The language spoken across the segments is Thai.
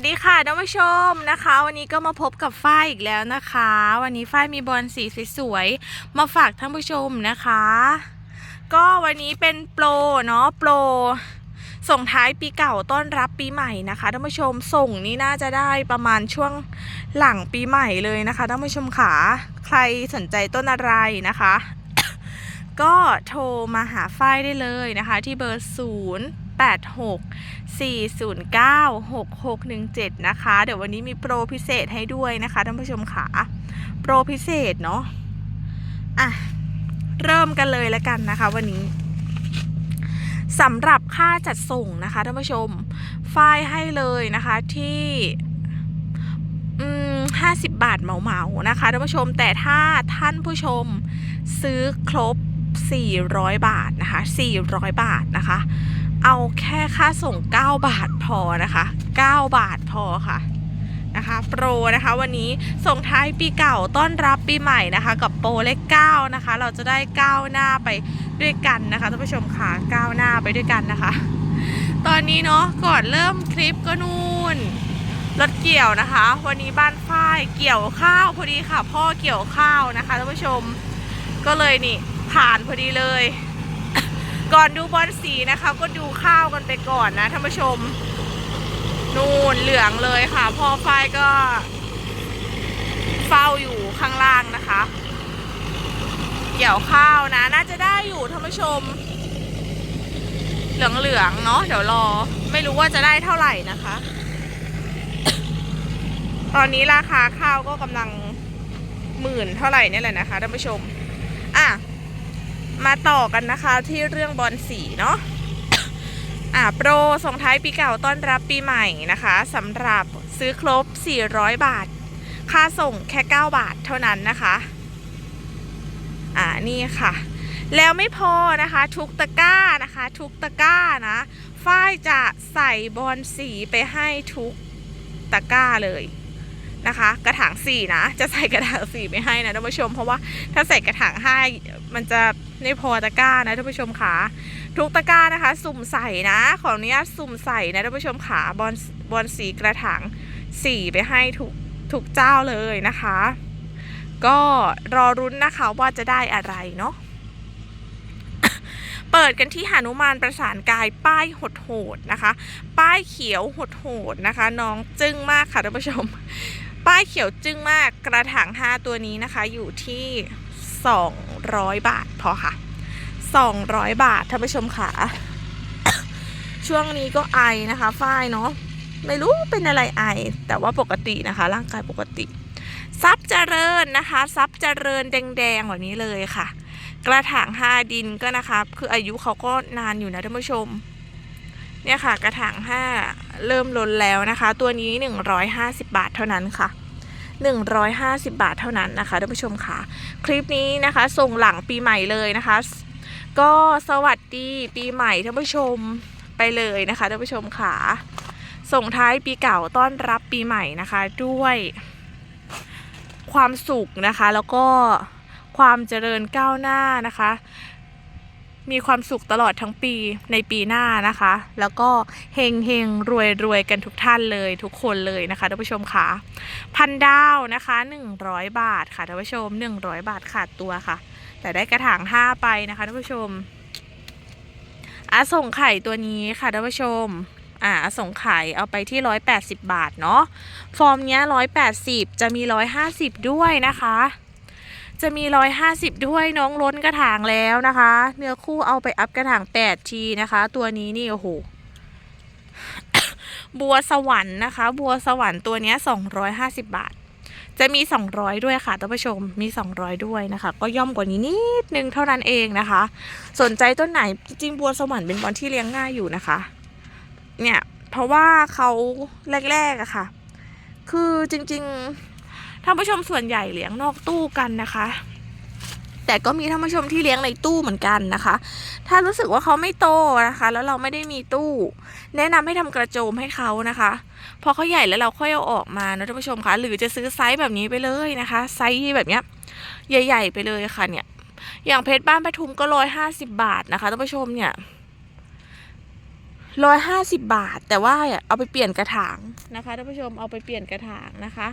วัสดีค่ะท่านผู้ชมนะคะ วันนี้ก็มาพบกับฝ้ายอีกแล้วนะคะ วันนี้ฝ้ายมีบอลสีสวยๆมาฝากท่านผู้ชมนะคะ ก็วันนี้เป็นโปรเนาะโปรส่งท้ายปีเก่าต้อนรับปีใหม่นะคะท่านผู้ชมส่งนี่น่าจะได้ประมาณช่วงหลังปีใหม่เลยนะคะท่านผู้ชมค่ะใครสนใจต้นอะไรนะคะ ก็โทรมาหาฝ้ายได้เลยนะคะ ที่เบอร์0 8 6 409 6617 นะคะ เดี๋ยววันนี้มีโปรพิเศษให้ด้วยนะคะท่านผู้ชมค่ะโปรพิเศษเนาะอะเริ่มกันเลยแล้วกันนะคะ วันนี้สำหรับค่าจัดส่งนะคะท่านผู้ชมฝ้ายให้เลยนะคะที่อืม50บาทเหมาๆนะคะท่านผู้ชมแต่ถ้าท่านผู้ชมซื้อครบ 400 บาทนะคะ400 บาทนะคะ เอาแค่ค่าส่ง 9 บาทพอนะคะ 9 บาทพอค่ะนะคะโปรนะคะวันนี้ส่งท้ายปีเก่าต้อนรับปีใหม่นะคะกับโปรเลข9นะคะ เราจะได้ก้าวหน้าไปด้วยกันนะคะท่านผู้ชมค่ะก้าวหน้าไปด้วยกันนะคะ ตอนนี้เนาะก่อนเริ่มคลิปก็นู่นรถเกี่ยวนะคะ วันนี้บ้านฝ้ายเกี่ยวข้าวพอดีค่ะ พ่อเกี่ยวข้าวนะคะท่านผู้ชมก็เลยนี่ผ่านพอดีเลย ก่อนดูบอลสีนะคะ ก็ดูข้าวกันไปก่อนนะท่านผู้ชม นู่นเหลืองเลยค่ะ พ่อฝ้ายก็ เฝ้าอยู่ข้างล่างนะคะ เกี่ยวข้าวนะ น่าจะได้อยู่ท่านผู้ชม เหลืองๆเนาะเดี๋ยวรอ ไม่รู้ว่าจะได้เท่าไหร่นะคะ ตอนนี้ราคาข้าวก็กำลังหมื่นเท่าไหร่นี่แหละนะคะท่านผู้ชม อะ มาต่อกันนะคะที่เรื่องบอลสีเนาะอ่าโปรส่งท้ายปีเก่าต้อนรับปีใหม่นะคะสำหรับซื้อครบ 400 บาท ค่าส่งแค่ 9 บาทเท่านั้นนะคะอ่านี่ค่ะ แล้วไม่พอนะคะทุกตะก้านะคะ ทุกตะก้านะฝ้ายจะใส่บอลสีไปให้ทุกตะก้าเลยนะคะ กระถางสีนะ จะใส่กระถางสีไปให้นะท่านผู้ชม เพราะว่าถ้าใส่กระถางให้มันจะ ไม่พอตะกร้านะท่านผู้ชมค่ะทุกตะกร้านะคะ สุ่มใส่นะ ขออนุญาตสุ่มใส่นะท่านผู้ชมค่ะบอลบอลสีกระถางสีไปให้ทุกทุกเจ้าเลยนะคะ ก็รอรุ้นนะคะว่าจะได้อะไรเนาะเปิดกันที่หานุมานประสานกายป้ายหดโหดนะคะ ป้ายเขียวหดโหดนะคะ น้องจึ้งมากค่ะท่านผู้ชม ป้ายเขียวจึ้งมากกระถาง5ตัวนี้นะคะ อยู่ที่ 200 บาทพอค่ะ 200 บาทท่านผู้ชมค่ะ ช่วงนี้ก็ไอนะคะฝ้ายเนาะไม่รู้เป็นอะไรไอ แต่ว่าปกตินะคะ ร่างกายปกติซับเจริญนะคะซับเจริญแดงๆแบบนี้เลยค่ะ กระถางห้าดินก็นะคะคืออายุเขาก็นานอยู่นะท่านผู้ชม เนี่ยค่ะกระถางห้าเริ่มล้นแล้วนะคะ ตัวนี้ 150 บาทเท่านั้นค่ะ 150 บาทเท่านั้นนะคะท่านผู้ชมค่ะคลิปนี้นะคะ ส่งหลังปีใหม่เลยนะคะ ก็สวัสดีปีใหม่ท่านผู้ชมไปเลยนะคะท่านผู้ชมค่ะส่งท้ายปีเก่าต้อนรับปีใหม่นะคะด้วยความสุขนะคะแล้วก็ความเจริญก้าวหน้านะคะ มีความสุขตลอดทั้งปีในปีหน้านะคะ แล้วก็เฮงเฮงรวยรวยกันทุกท่านเลยทุกคนเลยนะคะท่านผู้ชมค่ะพันดาวนะคะ 100 บาทค่ะท่านผู้ชม 100 บาทขาดตัวค่ะ แต่ได้กระถาง5ไปนะคะท่านผู้ชมอะส่งไข่ตัวนี้ค่ะท่านผู้ชมอ่าส่งไข่เอาไปที่ 180 บาทเนาะฟอร์มเนี้ย180 จะมี 150 ด้วยนะคะ จะมี 150 ด้วยน้องล้นกระถางแล้วนะคะ เนื้อคู่เอาไปอัพกระถาง 8 ทีนะคะ ตัวนี้นี่โอ้โหบัวสวรรค์นะคะ บัวสวรรค์ตัวนี้ย250 บาท จะมี 200 ด้วยค่ะท่านผู้ชมมี 200 ด้วยนะคะ ก็ย่อมกว่านี้นิดนึงเท่านั้นเองนะคะ สนใจต้นไหนจริงบัวสวรรค์เป็นบอลที่เลี้ยงง่ายอยู่นะคะ เนี่ยเพราะว่าเขาแรกๆอะค่ะ คือจริง ๆ ท่านผู้ชมส่วนใหญ่เลี้ยงนอกตู้กันนะคะ แต่ก็มีท่านผู้ชมที่เลี้ยงในตู้เหมือนกันนะคะ ถ้ารู้สึกว่าเขาไม่โตนะคะ แล้วเราไม่ได้มีตู้ แนะนำให้ทำกระโจมให้เขานะคะ พอเขาใหญ่แล้วเราค่อยเอาออกมานะท่านผู้ชมคะหรือจะซื้อไซส์แบบนี้ไปเลยนะคะ ไซส์แบบเนี้ยใหญ่ ๆ ไปเลยค่ะเนี่ย อย่างเพชรบ้านปทุมก็ร้อยห้าสิบบาทนะคะท่านผู้ชมเนี่ยร้อยห้าสิบบาท แต่ว่าเอาไปเปลี่ยนกระถางนะคะท่านผู้ชมเอาไปเปลี่ยนกระถางนะคะ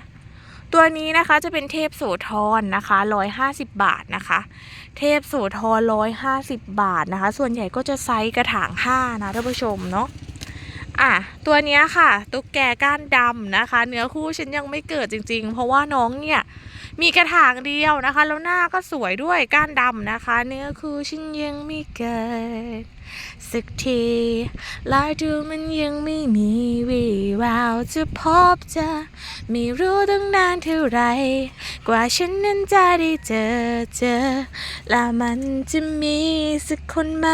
ตัวนี้นะคะจะเป็นเทพโสธรนะคะร้อยห้าสิบบาทนะคะ เทพโสธรร้อยห้าสิบบาทนะคะ ส่วนใหญ่ก็จะไซส์กระถางห้านะท่านผู้ชมเนาะอะตัวนี้ค่ะ ตุ๊กแกก้านดำนะคะ เนื้อคู่ฉันยังไม่เกิดจริง ๆ เพราะว่าน้องเนี่ยมีกระถางเดียวนะคะ แล้วหน้าก็สวยด้วยก้านดำนะคะ เนื้อคู่ฉันยังไม่เกิด สักทีลายดูมันยังไม่มีวี่แววจะพบเจอไม่รู้ตั้งนานเท่าไร กว่าฉันนั้นจะได้เจอเจอ และมันจะมีสักคนไหม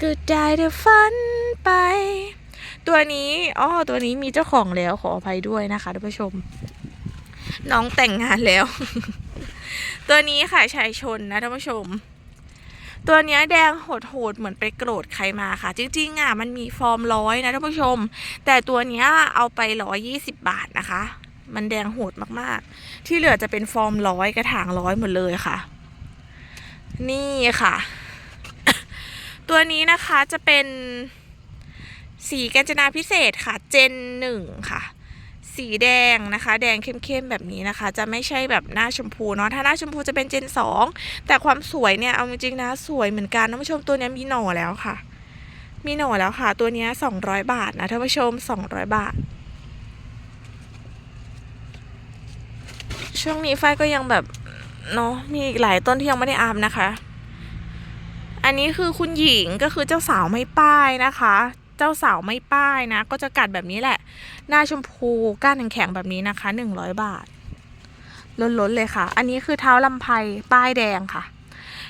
ก็ได้แต่ฝันไป ตัวนี้อ๋อตัวนี้มีเจ้าของแล้วขออภัยด้วยนะคะท่านผู้ชม น้องแต่งงานแล้ว ตัวนี้ค่ะชายชนนะท่านผู้ชม ตัวเนี้ยแดงโหดๆเหมือนไปโกรธใครมาค่ะ จริงๆอะมันมีฟอร์มร้อยนะท่านผู้ชม แต่ตัวเนี้ยเอาไปร้อยยี่สิบบาทนะคะ มันแดงโหดมากๆ ที่เหลือจะเป็นฟอร์มร้อยกระถางร้อยหมดเลยค่ะ นี่ค่ะ ตัวนี้นะคะจะเป็นสีกาญจนาพิเศษค่ะ เจนหนึ่งค่ะ สีแดงนะคะ แดงเข้มๆแบบนี้นะคะ จะไม่ใช่แบบหน้าชมพูเนาะถ้าหน้าชมพูจะเป็นเจนสองแต่ความสวยเนี่ยเอาจริงๆนะสวยเหมือนกันท่านผู้ชมตัวนี้มีหน่อแล้วค่ะ มีหน่อแล้วค่ะ ตัวนี้ยสองร้อยบาทนะท่านผู้ชมสองร้อยบาท ช่วงนี้ฝ้ายก็ยังแบบเนาะมีอีกหลายต้นที่ยังไม่ได้อาบนะคะ อันนี้คือคุณหญิงก็คือเจ้าสาวไม่ป้ายนะคะ เจ้าสาวไม่ป้ายนะ ก็จะกัดแบบนี้แหละ หน้าชมพูก้านแข็งแบบนี้นะคะหนึ่งร้อยบาทล้นๆเลยค่ะ อันนี้คือเท้าลำไพป้ายแดงค่ะ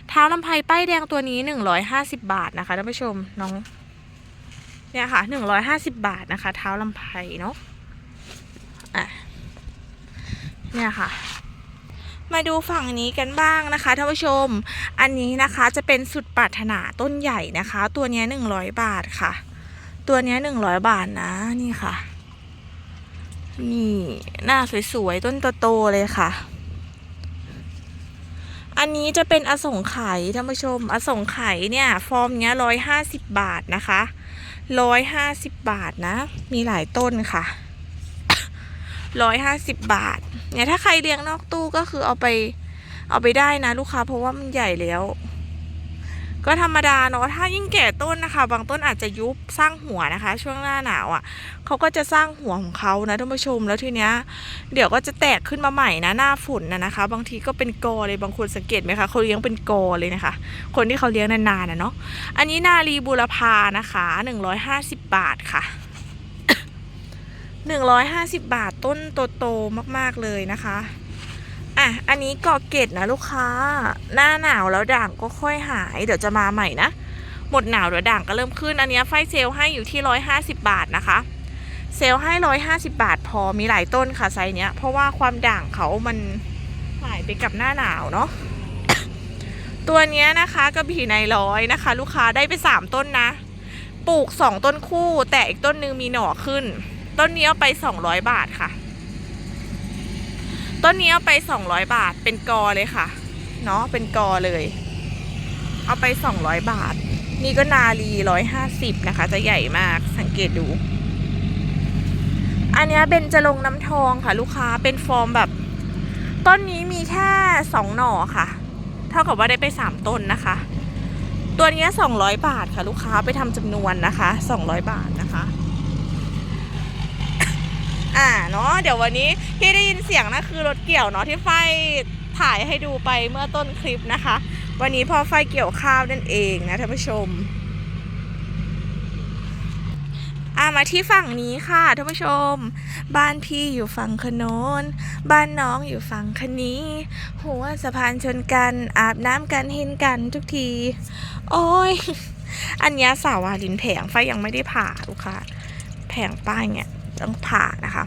เท้าลำไพป้ายแดงตัวนี้หนึ่งร้อยห้าสิบาทนะคะท่านผู้ชมน้องเนี่ยค่ะหนึ่งร้อยห้าสิบาทนะคะ เท้าลำไพเนาะอะเนี่ยค่ะมาดูฝั่งนี้กันบ้างนะคะท่านผู้ชม อันนี้นะคะจะเป็นสุดปรารถนาต้นใหญ่นะคะ ตัวนี้หนึ่งร้อยบาทค่ะ ตัวนี้หนึ่งร้อยบาทนะ นี่ค่ะ นี่หน้าสวยๆ ต้นโตๆเลยค่ะ อันนี้จะเป็นอสงไขยท่านผู้ชม อสงไขยเนี่ย ฟอร์มเนี้ยร้อยห้าสิบบาทนะคะร้อยห้าสิบบาทนะ มีหลายต้นค่ะร้อยห้าสิบบาท เนี่ยถ้าใครเลี้ยงนอกตู้ก็คือเอาไปเอาไปได้นะลูกค้าเพราะว่ามันใหญ่แล้ว ก็ธรรมดาเนาะถ้ายิ่งแก่ต้นนะคะ บางต้นอาจจะยุบสร้างหัวนะคะ ช่วงหน้าหนาวอะ่ะเขาก็จะสร้างหัวของเขานะท่านผู้ชมแล้วทีเนี้ยเดี๋ยวก็จะแตกขึ้นมาใหม่นะหน้าฝนนะนะคะ บางทีก็เป็นกอเลยบางคนสังเกตไหมคะเขาเลี้ยงเป็นกอเลยนะคะ คนที่เขาเลี้ยงนานๆนะเนาะอันนี้นาลีบุรพานะคะหนึ่งร้อยห้าสิบบาทค่ะหนึ่งร้อยห้าสิบบาทต้นโตๆมาก ๆ เลยนะคะ อะ อันนี้เกาะเกตนะลูกค้า หน้าหนาวแล้วด่างก็ค่อยหาย เดี๋ยวจะมาใหม่นะ หมดหนาวเดี๋ยวด่างก็เริ่มขึ้น อันนี้ไฟเซลให้อยู่ที่ร้อยห้าสิบบาทนะคะ เซลให้ร้อยห้าสิบาทพอ มีหลายต้นค่ะไซส์เนี้ย เพราะว่าความด่างเขามันหายไปกับหน้าหนาวเนาะ ตัวเนี้ยนะคะกระบี่ในร้อยนะคะ ลูกค้าได้ไปสามต้นนะ ปลูกสองต้นคู่ แต่อีกต้นหนึงมีหน่อขึ้น ต้นนี้เอาไปสองร้อยบาทค่ะ ต้นนี้เอาไปสองร้อยบาทเป็นกอเลยค่ะ เนาะเป็นกอเลย เอาไปสองร้อยบาท นี่ก็นาลีร้อยห้าสิบนะคะ จะใหญ่มากสังเกตดู อันนี้เบนจะลงน้ำทองค่ะ ลูกค้าเป็นฟอร์มแบบ ต้นนี้มีแค่สองหน่อค่ะ เท่ากับว่าได้ไปสามต้นนะคะ ตัวนี้สองร้อยบาทค่ะ ลูกค้าไปทำจำนวนนะคะสองร้อยบาทนะคะ อ่าเนาะเดี๋ยววันนี้ที่ได้ยินเสียงนะคือรถเกี่ยวเนาะที่ไฟถ่ายให้ดูไปเมื่อต้นคลิปนะคะ วันนี้พอไฟเกี่ยวข้าวนั่นเองนะท่านผู้ชมอ่ามาที่ฝั่งนี้ค่ะท่านผู้ชม บ้านพี่อยู่ฝั่งขนนบ้านน้องอยู่ฝั่งคนี้ หัวสะพานชนกันอาบน้ำกันเห็นกันทุกที โอ้ย อันนี้สาวาลินแผงไฟยังไม่ได้ผ่าลูกค้าแผงป้ายเนี่ย ต้องผ่านะคะ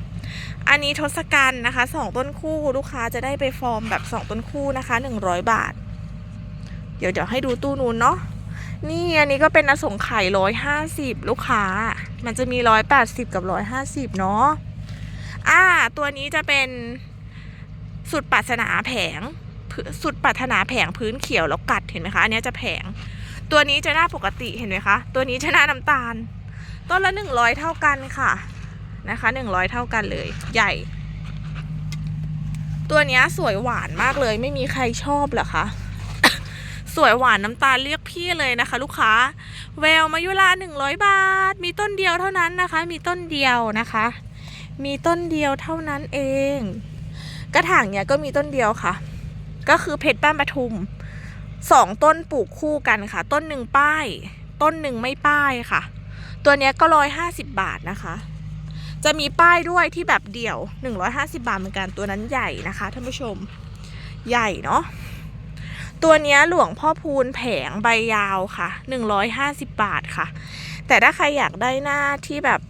อันนี้ทศกัณฐ์นะคะสองต้นคู่ลูกค้าจะได้ไปฟอร์มแบบสองต้นคู่นะคะหนึ่งร้อยบาท เดี๋ยวเดี๋ยวให้ดูตู้นู้นเนาะนี่อันนี้ก็เป็นอสงไข่ร้อยห้าสิบลูกค้า มันจะมีร้อยแปดสิบกับร้อยห้าสิบเนาะอ่า ตัวนี้จะเป็นสุดปรารถนาแผงพื้นสุดปรารถนาแผงพื้นเขียวแล้วกัดเห็นไหมคะอันนี้จะแผง ตัวนี้จะหน้าปกติเห็นไหมคะ ตัวนี้จะหน้าน้ำตาล ต้นละหนึ่งร้อยเท่ากันค่ะ นะคะหนึ่งร้อยเท่ากันเลยใหญ่ ตัวนี้สวยหวานมากเลย ไม่มีใครชอบหรอคะสวยหวานน้ำตาลเรียกพี่เลยนะคะ ลูกค้า แววมายุราหนึ่งร้อยบาท มีต้นเดียวเท่านั้นนะคะ มีต้นเดียวนะคะ มีต้นเดียวเท่านั้นเอง กระถางเนี้ยก็มีต้นเดียวค่ะ ก็คือเพชรป้นปทุมสองต้นปลูกคู่กันค่ะ ต้นหนึ่งป้าย ต้นหนึ่งไม่ป้ายค่ะ ตัวนี้ก็ร้อยห้าสิบบาทนะคะ จะมีป้ายด้วยที่แบบเดี่ยวหนึ่งร้อยห้าสิบาทเหมือนกันตัวนั้นใหญ่นะคะท่านผู้ชมใหญ่เนาะตัวนี้หลวงพ่อพูนแผงใบยาวค่ะหนึ่งร้อยห้าสิบบาทค่ะ แต่ถ้าใครอยากได้หน้าที่แบบ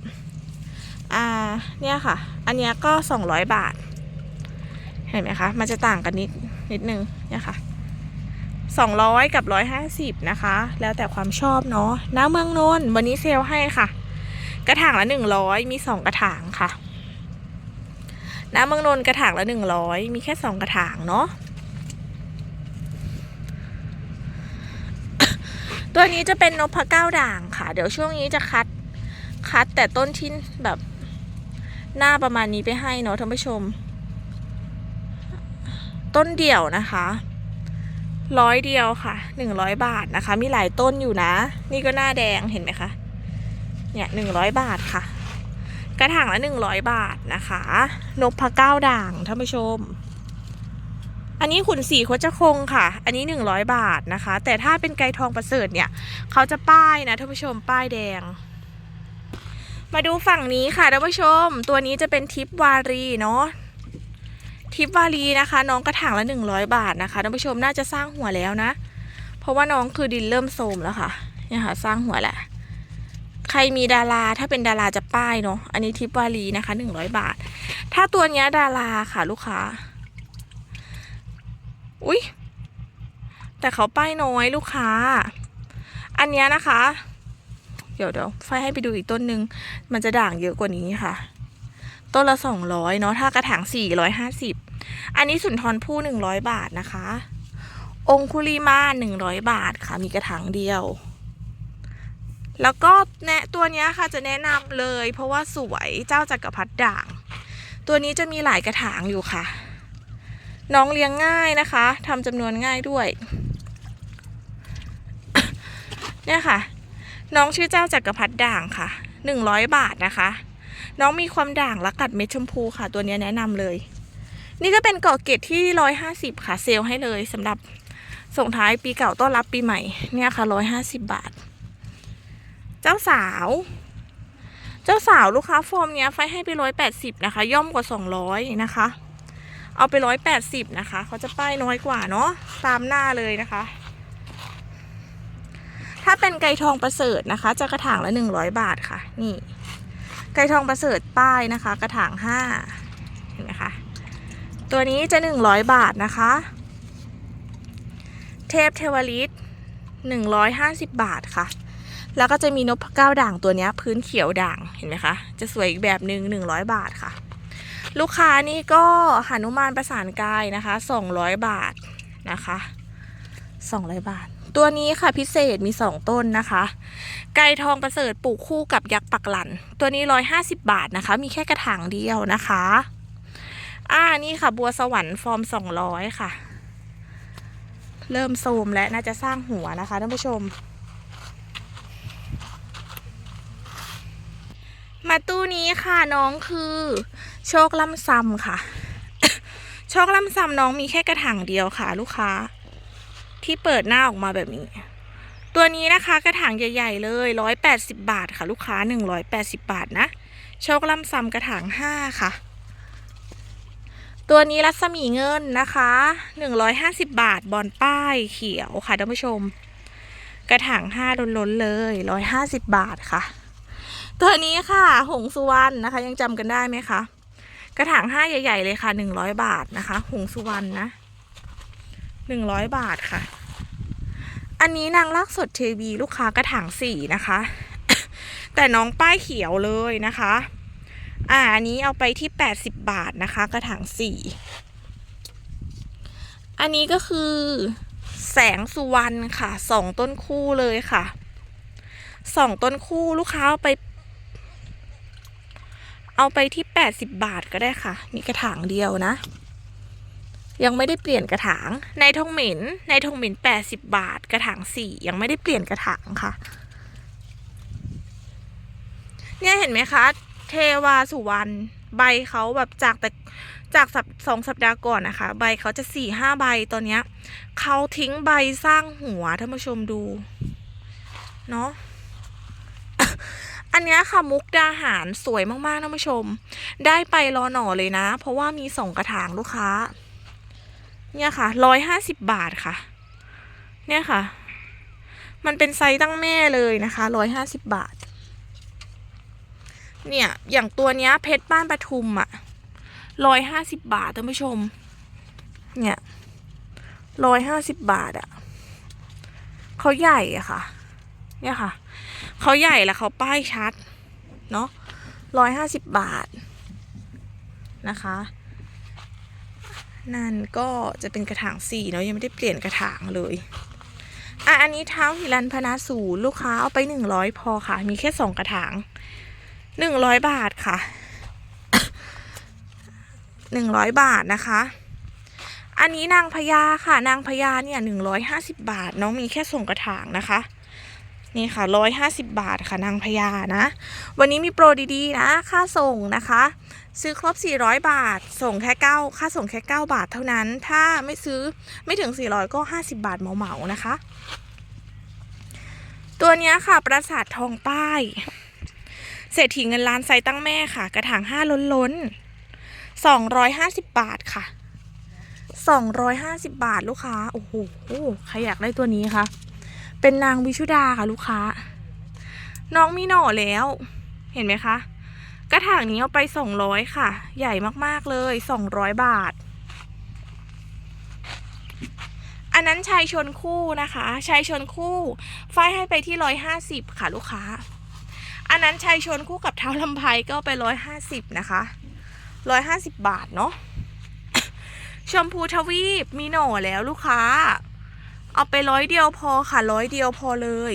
อ่า เนี่ยค่ะ อันเนี้ยก็สองร้อยบาท เห็นไหมคะ มันจะต่างกันนิดนิดนึง เนี่ยค่ะสองร้อยกับร้อยห้าสิบนะคะ แล้วแต่ความชอบเนาะหน้าเมืองนนท์วันนี้เซลให้ค่ะ กระถางละหนึ่งร้อยมีสองกระถางค่ะ น้าเมืองนนกระถางละหนึ่งร้อยมีแค่สองกระถางเนาะตัวนี้จะเป็นนพเก้าด่างค่ะ เดี๋ยวช่วงนี้จะคัดคัดแต่ต้นที่แบบหน้าประมาณนี้ไปให้เนาะท่านผู้ชม ต้นเดี่ยวนะคะร้อยเดียวค่ะหนึ่งร้อยบาทนะคะ มีหลายต้นอยู่นะ นี่ก็หน้าแดงเห็นไหมคะ เนี่ยหนึ่งร้อยบาทค่ะ กระถางละหนึ่งร้อยบาทนะคะ นกพเก้าด่างท่านผู้ชม อันนี้ขุนสีโคจะคงค่ะ อันนี้หนึ่งร้อยบาทนะคะ แต่ถ้าเป็นไกทองประเสริฐเนี่ย เขาจะป้ายนะท่านผู้ชมป้ายแดงมาดูฝั่งนี้ค่ะท่านผู้ชม ตัวนี้จะเป็นทิปวารีเนาะทิปวารีนะคะ น้องกระถางละหนึ่งร้อยบาทนะคะท่านผู้ชมน่าจะสร้างหัวแล้วนะ เพราะว่าน้องคือดินเริ่มโทรมแล้วค่ะเนี่ยค่ะ สร้างหัวแหละ ใครมีดาราถ้าเป็นดาราจะป้ายเนาะอันนี้ทิปวารีนะคะหนึ่งร้อยบาท ถ้าตัวเนี้ยดาราค่ะลูกค้าอุ๊ยแต่เขาป้ายน้อยลูกค้า อันเนี้ยนะคะ เดี๋ยวเดี๋ยวไฟให้ไปดูอีกต้นหนึ่งมันจะด่างเยอะกว่านี้ค่ะ ต้นละสองร้อยเนาะถ้ากระถางสี่ร้อยห้าสิบอันนี้สุนทรภู่หนึ่งร้อยบาทนะคะ องคุลีมาหนึ่งร้อยบาทค่ะมีกระถางเดียว แล้วก็แนะตัวนี้ค่ะจะแนะนำเลย เพราะว่าสวยเจ้าจักรพรรดิด่าง ตัวนี้จะมีหลายกระถางอยู่ค่ะ น้องเลี้ยงง่ายนะคะทำจำนวนง่ายด้วย เนี่ยค่ะ น้องชื่อเจ้าจักรพรรดิด่างค่ะหนึ่งร้อยบาทนะคะ น้องมีความด่างและกัดเม็ดชมพูค่ะ ตัวนี้แนะนำเลย นี่ก็เป็นเกาะเกตที่ร้อยห้าสิบค่ะเซลลให้เลยสำหรับส่งท้ายปีเก่าต้อนรับปีใหม่เนี่ยค่ะร้อยห้าสิบบาท เจ้าสาว เจ้าสาวลูกค้าฟอร์มเนี้ยไฟให้ไปร้อยแปดสิบนะคะ ย่อมกว่าสองร้อยนะคะ เอาไปร้อยแปดสิบนะคะเขาจะป้ายน้อยกว่าเนาะตามหน้าเลยนะคะ ถ้าเป็นไก่ทองประเสริฐนะคะ จะกระถางละหนึ่งร้อยบาทค่ะ นี่ ไก่ทองประเสริฐป้ายนะคะ กระถางห้าเห็นไหมคะตัวนี้จะหนึ่งร้อยบาทนะคะ เทพเทวฤทธิ์หนึ่งร้อยห้าสิบบาทค่ะ แล้วก็จะมีนพเก้าด่างตัวนี้พื้นเขียวด่างเห็นไหมคะ จะสวยอีกแบบหนึ่งหนึ่งร้อยบาทค่ะ ลูกค้านี่ก็หนุมานประสานกายนะคะสองร้อยบาทนะคะสองร้อยบาท ตัวนี้ค่ะพิเศษมีสองต้นนะคะ ไก่ทองประเสริฐปลูกคู่กับยักษ์ปักหลัน ตัวนี้ร้อยห้าสิบบาทนะคะ มีแค่กระถางเดียวนะคะอ่านี่ค่ะบัวสวรรค์ฟอร์มสองร้อยค่ะ เริ่มโซมและน่าจะสร้างหัวนะคะท่านผู้ชม มาตู้นี้ค่ะน้องคือ โชคล่ำซำค่ะ โชคล่ำซำน้องมีแค่กระถางเดียวค่ะ ลูกค้า ที่เปิดหน้าออกมาแบบนี้ ตัวนี้นะคะกระถางใหญ่ ๆ เลยร้อยแปดสิบบาทค่ะ ลูกค้าหนึ่งร้อยแปดสิบบาทนะ โชคล่ำซำกระถางห้าค่ะ ตัวนี้รัศมีเงินนะคะหนึ่งร้อยห้าสิบบาทบอลป้ายเขียวค่ะท่านผู้ชม กระถางห้าล้นๆเลยร้อยห้าสิบบาทค่ะ ตัวนี้ค่ะ หงสุวรรณนะคะ ยังจำกันได้ไหมคะ กระถางห้าใหญ่ ๆ เลยค่ะหนึ่งร้อยบาทนะคะ หงสุวรรณนะหนึ่งร้อยบาทค่ะ อันนี้นางลักสดเทวีลูกค้ากระถางสี่นะคะ แต่น้องป้ายเขียวเลยนะคะ อ่าอันนี้เอาไปที่แปดสิบบาทนะคะ กระถางสี่อันนี้ก็คือแสงสุวรรณค่ะสองต้นคู่เลยค่ะสองต้นคู่ลูกค้าไป เอาไปที่แปดสิบบาทก็ได้ค่ะ มีกระถางเดียวนะ ยังไม่ได้เปลี่ยนกระถาง ในทงหมินในทงหมินแปดสิบบาท กระถางสี่ยังไม่ได้เปลี่ยนกระถางค่ะ เนี่ยเห็นไหมคะ เทวาสุวรรณใบเขาแบบจากแต่จากสัปสองสัปดาห์ก่อนนะคะ ใบเขาจะสี่ห้าใบตอนเนี้ยเขาทิ้งใบสร้างหัวท่านผู้ชมดู เนาะ อันนี้ค่ะมุกดาหารสวยมากๆท่านผู้ชม ได้ไปรอหน่อเลยนะ เพราะว่ามีสองกระถางลูกค้า เนี่ยค่ะร้อยห้าสิบบาทค่ะ เนี่ยค่ะ มันเป็นไซส์ตั้งแม่เลยนะคะร้อยห้าสิบบาท เนี่ย อย่างตัวเนี้ยเพชรบ้านปทุมอะร้อยห้าสิบบาทท่านผู้ชม เนี่ยร้อยห้าสิบบาทอะเขาใหญ่อะค่ะ เนี่ยค่ะ เขาใหญ่แล้วเขาป้ายชัด เนาะร้อยห้าสิบบาทนะคะ นั่นก็จะเป็นกระถางสี่เนาะยังไม่ได้เปลี่ยนกระถางเลยอะอันนี้เท้าหิรันพนาสูรลูกค้าเอาไปหนึ่งร้อยพอค่ะ มีแค่สองกระถางหนึ่งร้อยบาทค่ะหนึ่งร้อยบาทนะคะ อันนี้นางพญาค่ะ นางพญาเนี่ยหนึ่งร้อยห้าสิบบาท น้องมีแค่ส่งกระถางนะคะ นี่ค่ะร้อยห้าสิบบาทค่ะนางพญานะ วันนี้มีโปรดีๆนะ ค่าส่งนะคะ ซื้อครบ 400 บาท ส่งแค่ 9 ค่าส่งแค่ 9 บาทเท่านั้น ถ้าไม่ซื้อไม่ถึง 400 ก็ 50 บาทเหมาๆนะคะ ตัวนี้ค่ะ ปราสาททองป้าย เศรษฐีเงินล้านไซตั้งแม่ค่ะ กระถางห้าล้นล้นสองร้อยห้าสิบบาทค่ะสองร้อยห้าสิบบาทลูกค้า โอ้โห ใครอยากได้ตัวนี้คะ เป็นนางวิชุดาค่ะลูกค้า น้องมีหน่อแล้ว เห็นไหมคะ กระถางนี้เอาไปสองร้อยค่ะ ใหญ่มากๆเลยสองร้อยบาท อันนั้นชายชนคู่นะคะชายชนคู่ฝ้ายให้ไปที่ร้อยห้าสิบค่ะลูกค้า อันนั้นชายชนคู่กับเท้าลำไพก็ไปร้อยห้าสิบนะคะร้อยห้าสิบบาทเนาะชมพูทวีปมีหน่อแล้วลูกค้า เอาไปร้อยเดียวพอค่ะร้อยเดียวพอเลย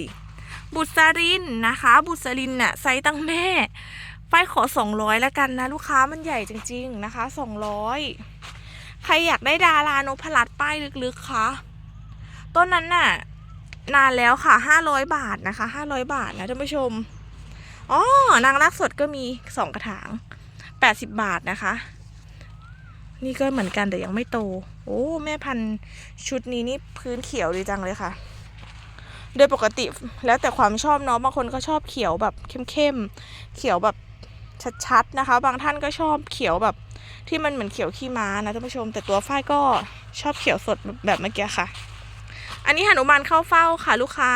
บุษรินนะคะ บุษรินน่ะไซส์ตั้งแม่ฝ้ายขอสองร้อยแล้วกันนะลูกค้ามันใหญ่จริง ๆนะคะสองร้อยใครอยากได้ดารานพลัดป้ายลึกๆคะต้นนั้นน่ะนานแล้วค่ะห้าร้อยบาทนะคะห้าร้อยบาทนะท่านผู้ชมอ๋อนางรักสดก็มีสองกระถางแปดสิบบาทนะคะ นี่ก็เหมือนกันแต่ยังไม่โต โอ้แม่พันธุ์ชุดนี้นี่พื้นเขียวดีจังเลยค่ะ โดยปกติแล้วแต่ความชอบเนาะบางคนก็ชอบเขียวแบบเข้มๆเขียวแบบชัดๆนะคะ บางท่านก็ชอบเขียวแบบที่มันเหมือนเขียวขี้ม้านะท่านผู้ชม แต่ตัวฝ้ายก็ชอบเขียวสดแบบเมื่อกี้ค่ะ อันนี้หนุมานเข้าเฝ้าค่ะลูกค้า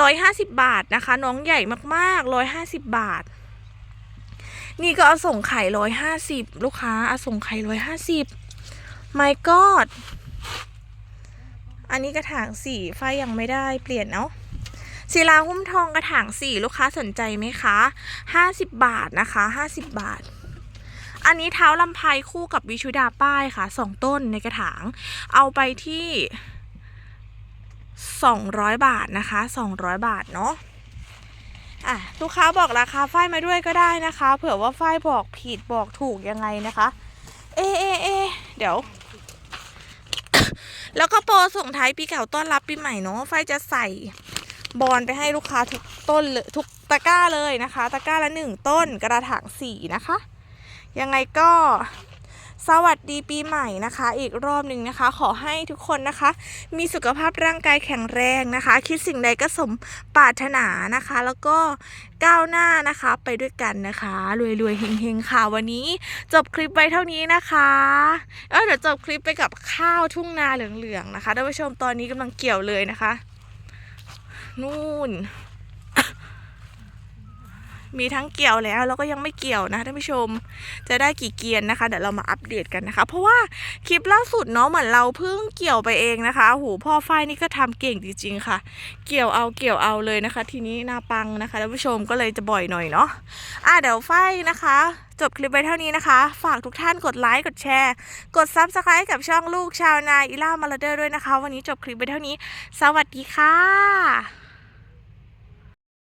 ร้อยห้าสิบบาทนะคะ น้องใหญ่มากๆร้อยห้าสิบบาท นี่ก็เอาส่งไข่ร้อยห้าสิบลูกค้าเอาส่งไข่ร้อยห้าสิบ my god อันนี้กระถางสี่ไฟยังไม่ได้เปลี่ยนเนาะศิลาหุ้มทองกระถางสี่ลูกค้าสนใจไหมคะห้าสิบบาทนะคะห้าสิบบาท อันนี้เท้าลำไพคู่กับวิชุดาป้ายค่ะสองต้นในกระถาง เอาไปที่200บาทนะคะ200บาทเนาะ อะลูกค้าบอกราคาฝ้ายมาด้วยก็ได้นะคะ เผื่อว่าฝ้ายบอกผิดบอกถูกยังไงนะคะ เอเอเอเดี๋ยว แล้วก็โปรส่งท้ายปีเก่าต้อนรับปีใหม่เนาะฝ้ายจะใส่บอลไปให้ลูกค้าทุกต้นเลยทุกตะกร้าเลยนะคะ ตะกร้าละหนึ่งต้นกระถางสี่นะคะ ยังไงก็ สวัสดีปีใหม่นะคะ อีกรอบหนึ่งนะคะ ขอให้ทุกคนนะคะ มีสุขภาพร่างกายแข็งแรงนะคะ คิดสิ่งใดก็สมปรารถนานะคะ แล้วก็ก้าวหน้านะคะไปด้วยกันนะคะรวยๆเฮงๆค่ะวันนี้ จบคลิปไว้เท่านี้นะคะเออเดี๋ยวจบคลิปไปกับข้าวทุ่งนาเหลืองๆนะคะท่านผู้ชมตอนนี้กำลังเกี่ยวเลยนะคะ นู่น มีทั้งเกี่ยวแล้วแล้วก็ยังไม่เกี่ยวนะท่านผู้ชม จะได้กี่เกียนนะคะเดี๋ยวเรามาอัปเดตกันนะคะ เพราะว่าคลิปล่าสุดเนาะเหมือนเราเพิ่งเกี่ยวไปเองนะคะโหพ่อฝ้ายนี่ก็ทำเก่งจริงๆค่ะ เกี่ยวเอาเกี่ยวเอาเลยนะคะ ทีนี้นาปังนะคะท่านผู้ชมก็เลยจะบ่อยหน่อยเนาะอะเดี๋ยวฝ้ายนะคะจบคลิปไว้เท่านี้นะคะ ฝากทุกท่านกดไลค์ กดแชร์ กด Subscribe กับช่องลูกชาวนาอิล่ามาลาเดอร์ด้วยนะคะ วันนี้จบคลิปไปเท่านี้ สวัสดีค่ะ